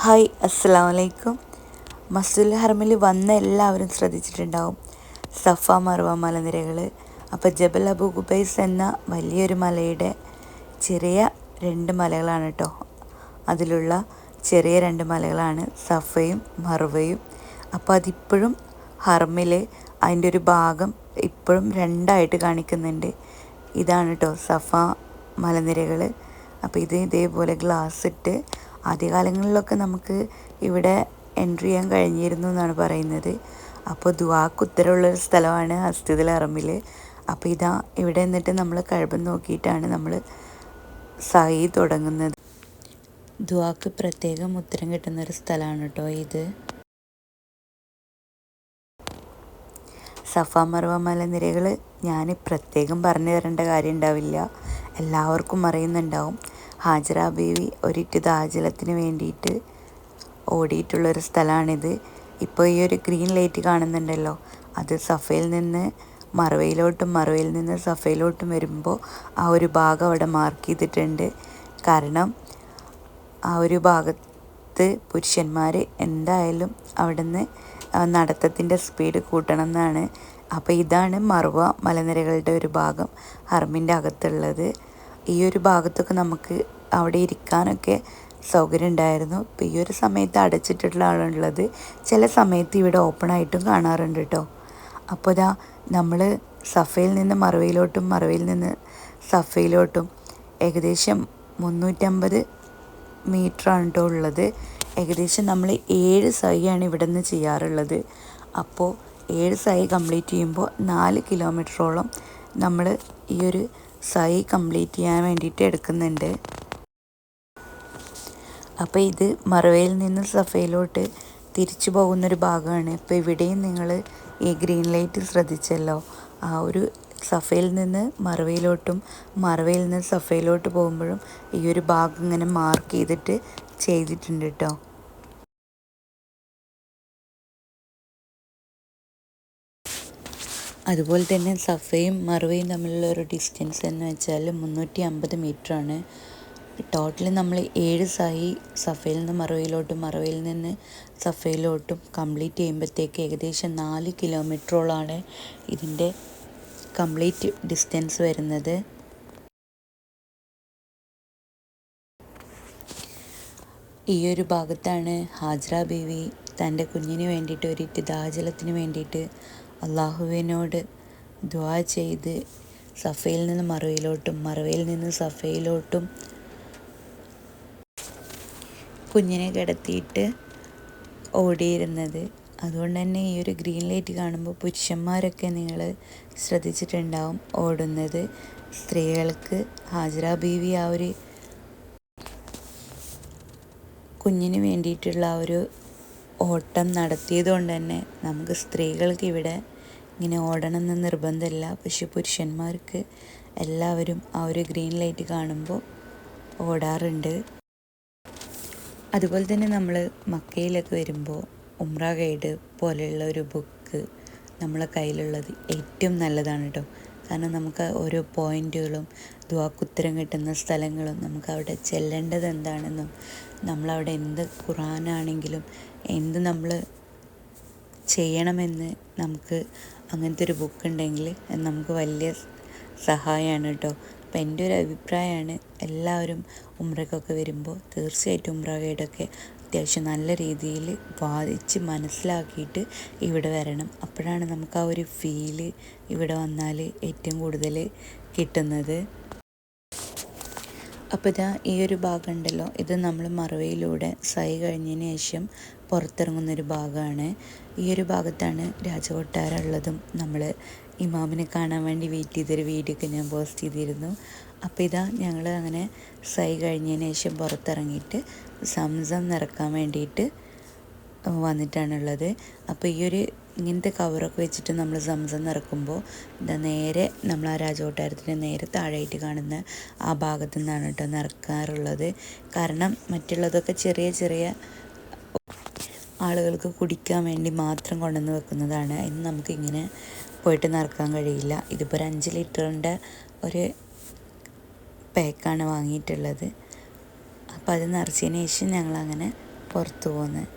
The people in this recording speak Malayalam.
ഹായ് അസ്സാം വലൈക്കും മസ്ജിദുൽ ഹറമിൽ വന്ന എല്ലാവരും ശ്രദ്ധിച്ചിട്ടുണ്ടാവും. സഫ മറുവ മലനിരകൾ അപ്പോൾ ജബൽ അബു ഗുബൈസ് എന്ന വലിയൊരു മലയുടെ ചെറിയ രണ്ട് മലകളാണ് കേട്ടോ അതിലുള്ള ചെറിയ രണ്ട് മലകളാണ് സഫയും മറുവയും അപ്പോൾ അതിപ്പോഴും ഹർമിൽ അതിന്റെ ഒരു ഭാഗം ഇപ്പോഴും രണ്ടായിട്ട് കാണിക്കുന്നുണ്ട്. ഇതാണ് കേട്ടോ സഫ മലനിരകൾ അപ്പോൾ ഇത് ഇതേപോലെ ഗ്ലാസ് ഇട്ട് ആദ്യകാലങ്ങളിലൊക്കെ നമുക്ക് ഇവിടെ എൻട്രി ചെയ്യാൻ കഴിഞ്ഞിരുന്നു എന്നാണ് പറയുന്നത്. അപ്പോൾ ദുവാക്ക് ഉത്തരവുള്ളൊരു സ്ഥലമാണ് ഹസ്തിദുൽ അറമ്പിൽ അപ്പോൾ ഇതാ ഇവിടെ നിന്നിട്ട് നമ്മൾ കഴിവ് നോക്കിയിട്ടാണ് നമ്മൾ സായി തുടങ്ങുന്നത്. ദുവാക്ക് പ്രത്യേകം ഉത്തരം കിട്ടുന്ന ഒരു സ്ഥലമാണ് കേട്ടോ ഇത്. സഫ മർവ മലനിരകൾ ഞാൻ പ്രത്യേകം പറഞ്ഞു തരേണ്ട കാര്യം ഉണ്ടാവില്ല. എല്ലാവർക്കും അറിയുന്നുണ്ടാവും. ഹാജറ ബീവി ഒരിറ്റ് ദാജലത്തിന് വേണ്ടിയിട്ട് ഓടിയിട്ടുള്ളൊരു സ്ഥലമാണിത് ഇപ്പോൾ ഈ ഒരു ഗ്രീൻ ലൈറ്റ് കാണുന്നുണ്ടല്ലോ. അത് സഫയിൽ നിന്ന് മറവയിലോട്ടും മറവയിൽ നിന്ന് സഫയിലോട്ടും വരുമ്പോൾ ആ ഒരു ഭാഗം അവിടെ മാർക്ക് ചെയ്തിട്ടുണ്ട്. കാരണം ആ ഒരു ഭാഗത്ത് പുരുഷന്മാർ എന്തായാലും അവിടുന്ന് നടത്തത്തിന്റെ സ്പീഡ് കൂട്ടണം എന്നാണ്. അപ്പോൾ ഇതാണ് മറുവ മലനിരകളുടെ ഒരു ഭാഗം ഹർമിന്റെ അകത്തുള്ളത്. ഈ ഒരു ഭാഗത്തൊക്കെ നമുക്ക് അവിടെ ഇരിക്കാനൊക്കെ സൗകര്യം ഉണ്ടായിരുന്നു. ഇപ്പോൾ ഈ ഒരു സമയത്ത് അടച്ചിട്ടുള്ള ആളുള്ളത് ചില സമയത്ത് ഇവിടെ ഓപ്പൺ ആയിട്ടും കാണാറുണ്ട് കേട്ടോ അപ്പോൾ ഇതാ നമ്മൾ സഫയിൽ നിന്ന് മറവയിലോട്ടും മറവയിൽ നിന്ന് സഫയിലോട്ടും ഏകദേശം മുന്നൂറ്റമ്പത് മീറ്ററാണ് കേട്ടോ ഉള്ളത്. ഏകദേശം നമ്മൾ ഏഴ് സൈയാണ് ഇവിടെ നിന്ന് ചെയ്യാറുള്ളത്. അപ്പോൾ ഏഴ് സൈ കംപ്ലീറ്റ് ചെയ്യുമ്പോൾ നാല് കിലോമീറ്ററോളം നമ്മൾ ഈ ഒരു സൈ കംപ്ലീറ്റ് ചെയ്യാൻ വേണ്ടിയിട്ട് എടുക്കുന്നുണ്ട്. അപ്പോൾ ഇത് മറവയിൽ നിന്ന് സഫയിലോട്ട് തിരിച്ചു പോകുന്നൊരു ഭാഗമാണ്. ഇപ്പോൾ ഇവിടെയും നിങ്ങൾ ഈ ഗ്രീൻ ലൈറ്റ് ശ്രദ്ധിച്ചല്ലോ. ആ ഒരു സഫയിൽ നിന്ന് മറവയിലോട്ടും മറവയിൽ നിന്ന് സഫയിലോട്ട് പോകുമ്പോഴും ഈ ഒരു ഭാഗം ഇങ്ങനെ മാർക്ക് ചെയ്തിട്ട് ചെയ്തിട്ടുണ്ട് കേട്ടോ അതുപോലെ തന്നെ സഫയും മറുവയും തമ്മിലുള്ള ഒരു ഡിസ്റ്റൻസ് എന്ന് വെച്ചാൽ മുന്നൂറ്റി അമ്പത് ആണ്. ടോട്ടലി നമ്മൾ ഏഴ് സായി സഫയിൽ നിന്ന് മറവയിലോട്ടും മറവയിൽ നിന്ന് സഫയിലോട്ടും കംപ്ലീറ്റ് ചെയ്യുമ്പോഴത്തേക്ക് ഏകദേശം നാല് കിലോമീറ്ററോളാണ് ഇതിന്റെ കംപ്ലീറ്റ് ഡിസ്റ്റൻസ് വരുന്നത്. ഈ ഒരു ഭാഗത്താണ് ഹാജ്ര ബീവി തന്റെ കുഞ്ഞിന് വേണ്ടിയിട്ട് ഒരു ദാജലത്തിന് വേണ്ടിയിട്ട് അള്ളാഹുവിനോട് ദ്വാ ചെയ്ത് സഫയിൽ നിന്ന് മറവയിലോട്ടും മറവയിൽ നിന്ന് സഫയിലോട്ടും കുഞ്ഞിനെ കിടത്തിയിട്ട് ഓടിയിരുന്നത്. അതുകൊണ്ട് തന്നെ ഈ ഒരു ഗ്രീൻ ലൈറ്റ് കാണുമ്പോൾ പുരുഷന്മാരൊക്കെ നിങ്ങൾ ശ്രദ്ധിച്ചിട്ടുണ്ടാവും ഓടുന്നത്. സ്ത്രീകൾക്ക് ഹാജറ ബീവി ആ ഒരു കുഞ്ഞിന് വേണ്ടിയിട്ടുള്ള ആ ഒരു ഓട്ടം നടത്തിയത് കൊണ്ട് തന്നെ നമുക്ക് സ്ത്രീകൾക്ക് ഇവിടെ ഇങ്ങനെ ഓടണം എന്ന് നിർബന്ധമില്ല. പക്ഷെ പുരുഷന്മാർക്ക് എല്ലാവരും ആ ഒരു ഗ്രീൻ ലൈറ്റ് കാണുമ്പോൾ ഓടാറുണ്ട്. അതുപോലെ തന്നെ നമ്മൾ മക്കയിലൊക്കെ വരുമ്പോൾ ഉമ്ര ഗൈഡ് പോലെയുള്ള ഒരു ബുക്ക് നമ്മളെ കയ്യിലുള്ളത് ഏറ്റവും നല്ലതാണ് കേട്ടോ. കാരണം നമുക്ക് ഓരോ പോയിന്റുകളും ദ്വാക്കുത്തരം കിട്ടുന്ന സ്ഥലങ്ങളും നമുക്ക് അവിടെ ചെല്ലേണ്ടത് എന്താണെന്നും നമ്മളവിടെ എന്ത് ഖുറാനാണെങ്കിലും എന്ത് നമ്മൾ ചെയ്യണമെന്ന് നമുക്ക് അങ്ങനത്തെ ഒരു ബുക്ക് ഉണ്ടെങ്കിൽ നമുക്ക് വലിയ സഹായമാണ് കേട്ടോ. അപ്പം എന്റെ ഒരു അഭിപ്രായമാണ് എല്ലാവരും ഉമ്രക്കൊക്കെ വരുമ്പോൾ തീർച്ചയായിട്ടും ഉമ്ര ഗൈഡൊക്കെ അത്യാവശ്യം നല്ല രീതിയിൽ വായിച്ച് മനസ്സിലാക്കിയിട്ട് ഇവിടെ വരണം. അപ്പോഴാണ് നമുക്ക് ആ ഒരു ഫീൽ ഇവിടെ വന്നാൽ ഏറ്റവും കൂടുതൽ കിട്ടുന്നത്. അപ്പോൾ ഇതാ ഈ ഒരു ഭാഗം ഉണ്ടല്ലോ. ഇത് നമ്മൾ മറവയിലൂടെ സൈ കഴിഞ്ഞതിന് ശേഷം പുറത്തിറങ്ങുന്നൊരു ഭാഗമാണ്. ഈ ഒരു ഭാഗത്താണ് രാജകൊട്ടാരം ഉള്ളതും നമ്മൾ ഇമാമിനെ കാണാൻ വേണ്ടി വെയിറ്റ് ചെയ്തൊരു വീഡിയോ ഒക്കെ ഞാൻ പോസ്റ്റ് ചെയ്തിരുന്നു. അപ്പോൾ ഇതാ ഞങ്ങൾ അങ്ങനെ സൈ കഴിഞ്ഞതിന് ശേഷം പുറത്തിറങ്ങിയിട്ട് സംസം നിറക്കാൻ വേണ്ടിയിട്ട് വന്നിട്ടാണുള്ളത്. അപ്പോൾ ഈ ഒരു ഇങ്ങനത്തെ കവറൊക്കെ വെച്ചിട്ട് നമ്മൾ സംസം നിറക്കുമ്പോൾ ഇതാ നേരെ നമ്മൾ ആ രാജകൊട്ടാരത്തിന് നേരെ താഴെയായിട്ട് കാണുന്ന ആ ഭാഗത്തു നിന്നാണ് കേട്ടോ നിറക്കാറുള്ളത്. കാരണം മറ്റുള്ളതൊക്കെ ചെറിയ ചെറിയ ആളുകൾക്ക് കുടിക്കാൻ വേണ്ടി മാത്രം കൊണ്ടുവന്ന് വെക്കുന്നതാണ്. ഇന്ന് നമുക്കിങ്ങനെ പോയിട്ട് നിറക്കാൻ കഴിയില്ല. ഇതിപ്പോൾ ഒരു അഞ്ച് ലിറ്ററിന്റെ ഒരു പാക്കാണ് വാങ്ങിയിട്ടുള്ളത്. അപ്പോൾ അത് നിറച്ചതിന് ശേഷം ഞങ്ങളങ്ങനെ പുറത്തു പോകുന്നത്